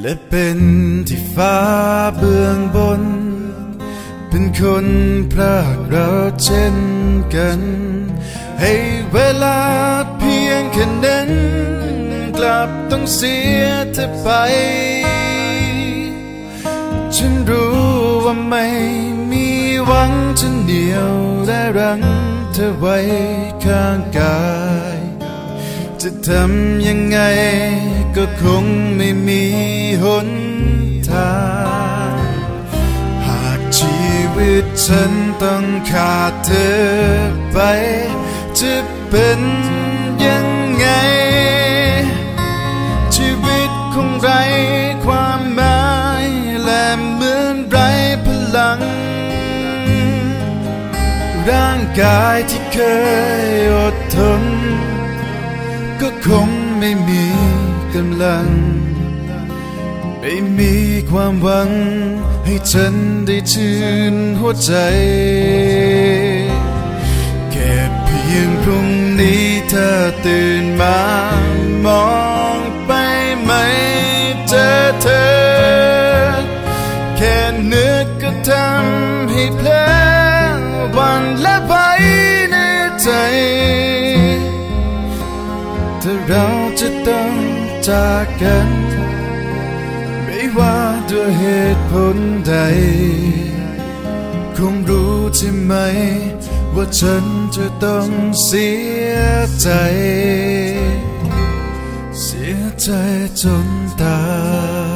และเป็นที่ฟ้าเบื้องบน เป็นคนพรากเราเช่นกัน ให้เวลาเพียงแค่นั้นกลับต้องเสียเธอไป ฉันรู้ว่าไม่มีหวังจะเหนียวและรั้งเธอไว้ข้างกาย จะทำยังไงก็คง หนทาง หากชีวิตฉันต้องขาดเธอไป จะเป็นยังไง ชีวิตคงไรความหมายและเหมือนไรพลัง ร่างกายที่เคยอดทน ก็คงไม่มีกำลัง ไม่มีความหวังให้ฉันได้ชื่นหัวใจ แค่เพียงพรุ่งนี้เธอตื่นมามองไปไม่เจอเธอ แค่นึกก็ทำให้เพลอวันและไปในใจถ้าเราจะต้องจากกัน ตุผลใด คงรู้ใช่ไหม ว่าฉันจะต้องเสียใจ เสียใจจนตาย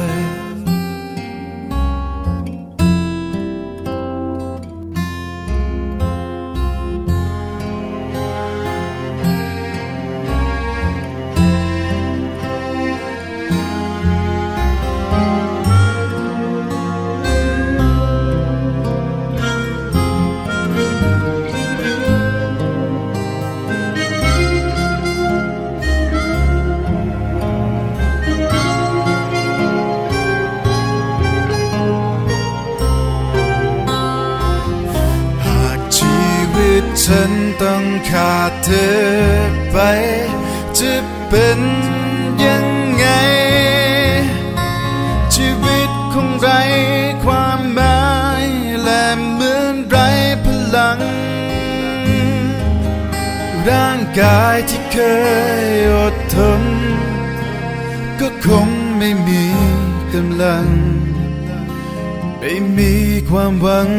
ฉันต้องขาดเธอไป จะเป็นยังไง ชีวิตคงไรความหมายและเหมือนไรพลัง ร่างกายที่เคยอดทนก็คงไม่มีกำลัง ไม่มีความหวัง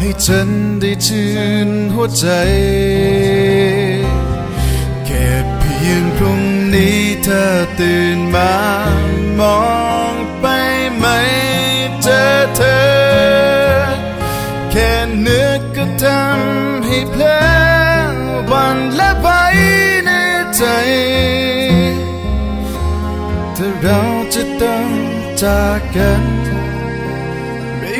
ให้ฉันได้ชื่นหัวใจ แค่เพียงพรุ่งนี้เธอตื่นมามองไปไม่เจอเธอ แค่นึกก็ทำให้เพลอวันและไปในใจ ถ้าเราจะต้องจากกัน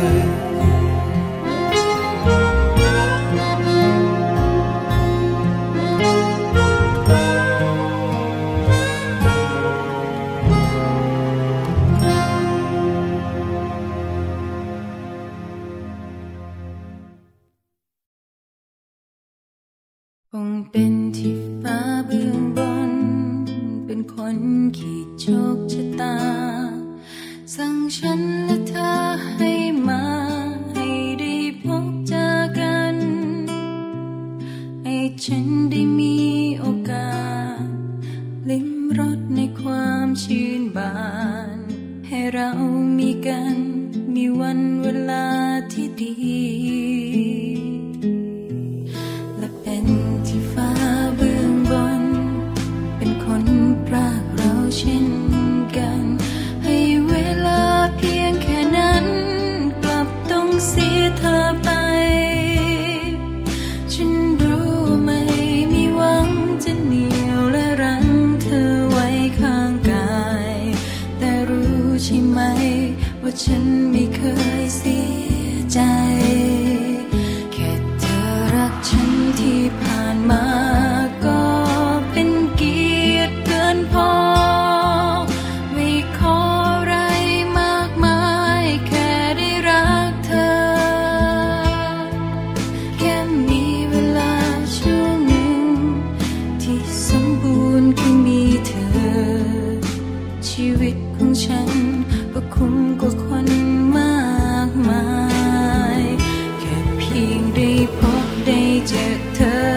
ย เป็นที่ฟ้าเบื้องบน เป็นคนขีดโชคชะตา สั่งฉันและเธอ ให้เวลาเพียงแค่นั้น กลับต้องเสียเธอไป ฉันรู้ไหมมีหวังจะเหนียวและรั้เธอไว้ข้างกาย แต่รู้ใช่ไหม ว่าฉันไม่เคยเสีย ชีวิตของฉัน ก็คุ้มกว่าคนมากมาย แค่เพียงได้พบได้เจอเธอ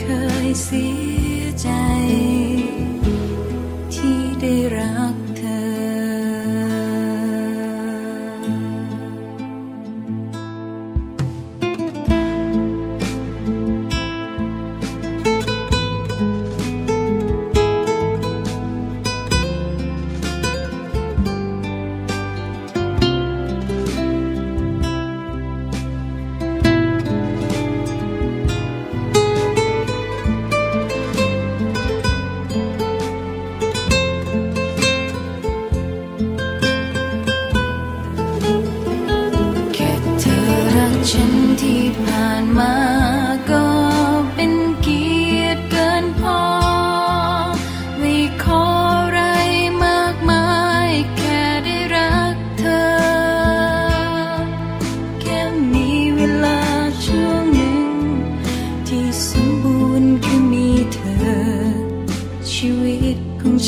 เคยเสียใจ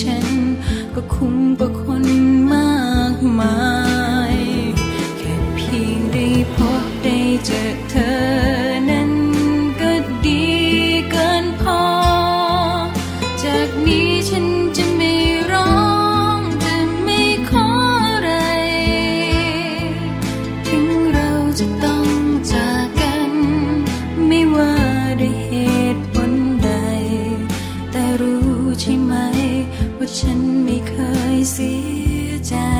ฉัน ก็คุ้มกว่าคนมากมาย 家